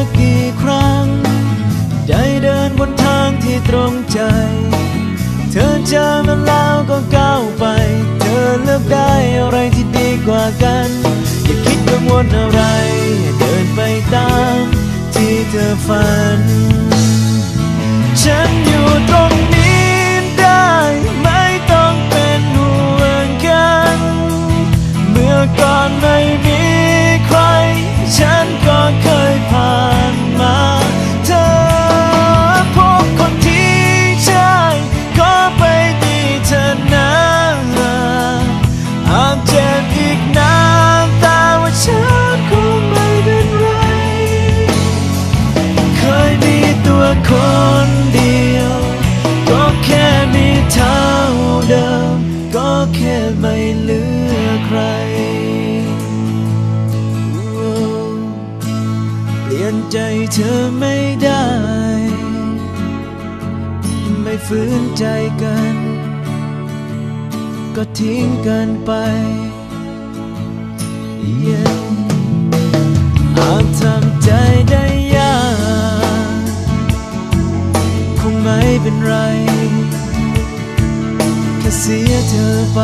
สักกี่ครั้ง ได้เดินบนทางที่ตรงใจ เธอเจอมันแล้วก็ก้าวไป เธอเลือกได้อะไรที่ดีกว่ากัน อย่าคิดกังวลอะไร เดินไปตามที่เธอฝัน ใจเธอไม่ได้ ไม่ฝืนใจกัน ก็ทิ้งกันไป Yeah อาจทำใจได้ยาก คงไม่เป็นไร แค่เสียเธอไป